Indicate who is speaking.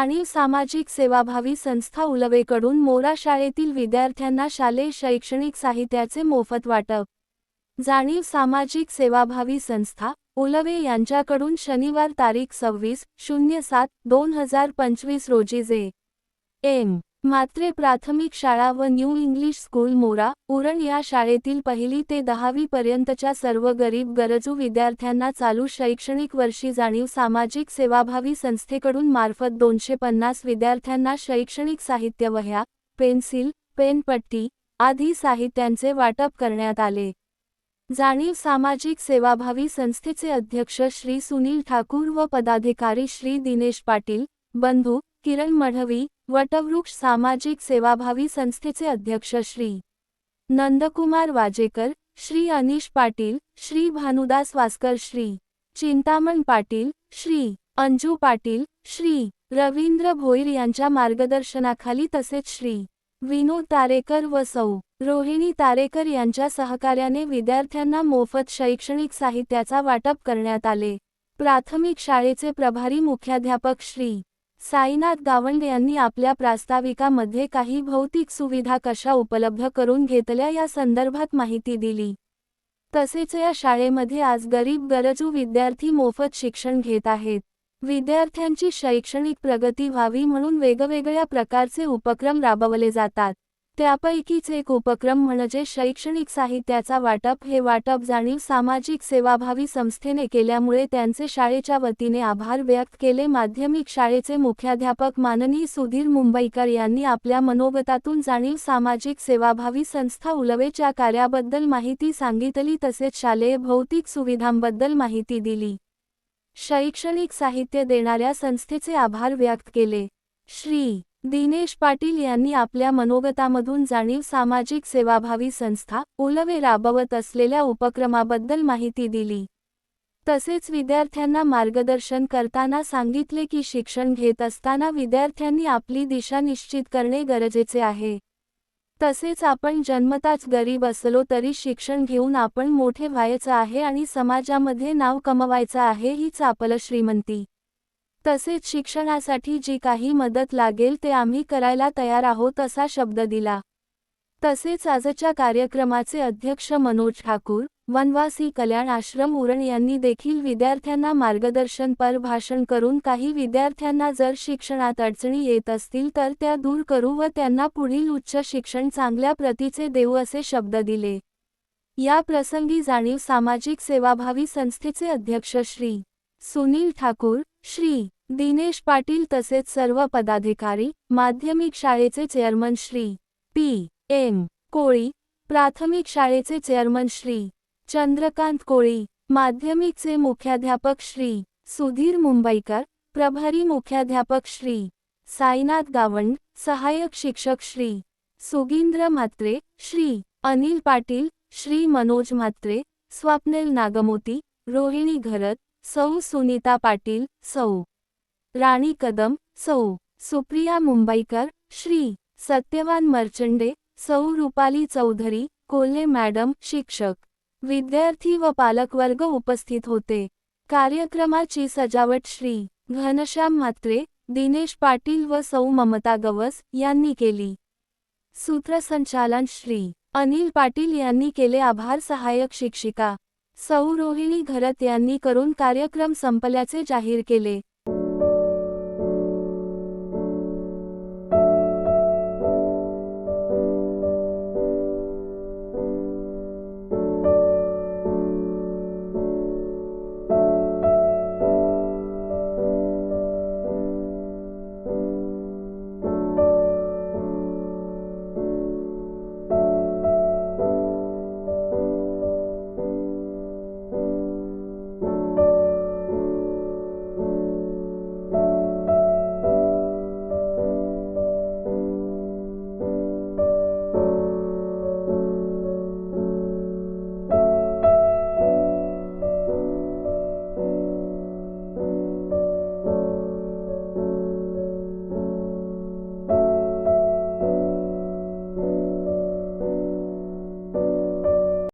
Speaker 1: जाणीव सामाजिक सेवाभावी संस्था उलवेकडून मोरा शाळेतील विद्यार्थ्यांना शालेय शैक्षणिक साहित्याचे मोफत वाटप. जाणीव सामाजिक सेवाभावी संस्था उलवे यांच्याकडून शनिवार तारीख सव्वीस शून्य सात दोन हजार पंचवीस रोजी जे. एम. मात्रे प्राथमिक शाळा व न्यू इंग्लिश स्कूल मोरा उरण या शाळेतील पहिली ते दहावी पर्यंतच्या सर्व गरीब गरजू विद्यार्थ्यांना चालू शैक्षणिक वर्षी जाणीव सामाजिक सेवाभावी संस्थेकडून मार्फत दोनशे पन्नास विद्यार्थ्यांना शैक्षणिक साहित्य वह्या पेन्सिल पेनपट्टी आदी साहित्यांचे वाटप करण्यात आले. जाणीव सामाजिक सेवाभावी संस्थेचे अध्यक्ष श्री सुनील ठाकूर व पदाधिकारी श्री दिनेश पाटील बंधू किरण मढवी वटवृक्ष सामाजिक सेवाभावी संस्थेचे अध्यक्ष श्री. नंदकुमार वाजेकर श्री अनिश पाटील श्री भानुदास वास्कर श्री चिंतामण पाटील श्री अंजू पाटील श्री रवींद्र भोईर यांच्या मार्गदर्शनाखाली तसेच श्री विनोद तारेकर व सौ. रोहिणी तारेकर यांच्या सहकार्याने विद्यार्थ्यांना मोफत शैक्षणिक साहित्याचा वाटप करण्यात आले. प्राथमिक शाळेचे प्रभारी मुख्याध्यापक श्री साईनाथ गावंड यांनी आपल्या प्रास्ताविकामध्ये काही भौतिक सुविधा कशा उपलब्ध करून घेतल्या या संदर्भात माहिती दिली. तसेच या शाळेमध्ये आज गरीब गरजू विद्यार्थी मोफत शिक्षण घेत आहेत. विद्यार्थ्यांची शैक्षणिक प्रगती व्हावी म्हणून वेगवेगळ्या प्रकारचे उपक्रम राबवले जातात. त्यापैकीच एक उपक्रम म्हणजे शैक्षणिक साहित्याचा वाटप हे वाटप जाणीव सामाजिक सेवाभावी संस्थेने केल्यामुळे त्यांचे शाळेच्या वतीने आभार व्यक्त केले. माध्यमिक शाळेचे मुख्याध्यापक माननीय सुधीर मुंबईकर यांनी आपल्या मनोगतातून जाणीव सामाजिक सेवाभावी संस्था उलवेच्या कार्याबद्दल माहिती सांगितली तसेच शालेय भौतिक सुविधांबद्दल माहिती दिली. शैक्षणिक साहित्य देणाऱ्या संस्थेचे आभार व्यक्त केले. श्री. दिनेश पाटील यांनी आपल्या मनोगतामधून जाणीव सामाजिक सेवाभावी संस्था ओलवे राबवत असलेल्या उपक्रमाबद्दल माहिती दिली. तसेच विद्यार्थ्यांना मार्गदर्शन करताना सांगितले की शिक्षण घेत असताना विद्यार्थ्यांनी आपली दिशा निश्चित करणे गरजेचे आहे. तसेच आपण जन्मताच गरीब असलो तरी शिक्षण घेऊन आपण मोठे व्हायचं आहे आणि समाजामध्ये नाव कमवायचं आहे हीच आपलं श्रीमंती तसेच शिक्षणासाठी जी काही मदत लागेल ते आम्ही करायला तयार आहोत असा शब्द दिला. तसेच आजच्या कार्यक्रमाचे अध्यक्ष मनोज ठाकूर वनवासी कल्याण आश्रम उरण यांनी देखील विद्यार्थ्यांना मार्गदर्शनपर भाषण करून काही विद्यार्थ्यांना जर शिक्षणात अडचणी येत असतील तर त्या दूर करू व त्यांना पुढील उच्च शिक्षण चांगल्या प्रतीचे देऊ असे शब्द दिले. या प्रसंगी जाणीव सामाजिक सेवाभावी संस्थेचे अध्यक्ष श्री. सुनील ठाकूर श्री दिनेश पाटील तसेच सर्व पदाधिकारी माध्यमिक शाळेचे chairman Shri P. M. Koli प्राथमिक शाळेचे चेअरमन श्री चंद्रकांत कोळी माध्यमिकचे मुख्याध्यापक श्री सुधीर मुंबईकर प्रभारी मुख्याध्यापक श्री साईनाथ गावंड सहाय्यक शिक्षक श्री सुगींद्र म्हात्रे श्री अनिल पाटील श्री मनोज म्हात्रे स्वप्नेल नागमोती रोहिणी घरत सौ सुनीता पाटील सौ. राणी कदम सौ. सुप्रिया मुंबईकर श्री. सत्यवान मर्चंडे सौ. रुपाली चौधरी कोल्हे मॅडम शिक्षक. विद्यार्थी व पालकवर्ग उपस्थित होते. कार्यक्रमाची सजावट श्री. घनश्याम म्हात्रे दिनेश पाटील व सौ. ममता गवस यांनी केली. सूत्रसंचालन श्री. अनिल पाटील यांनी केले आभार सहाय्यक शिक्षिका. सौ रोहिणी घरत यांनी करून कार्यक्रम संपल्याचे जाहीर केले.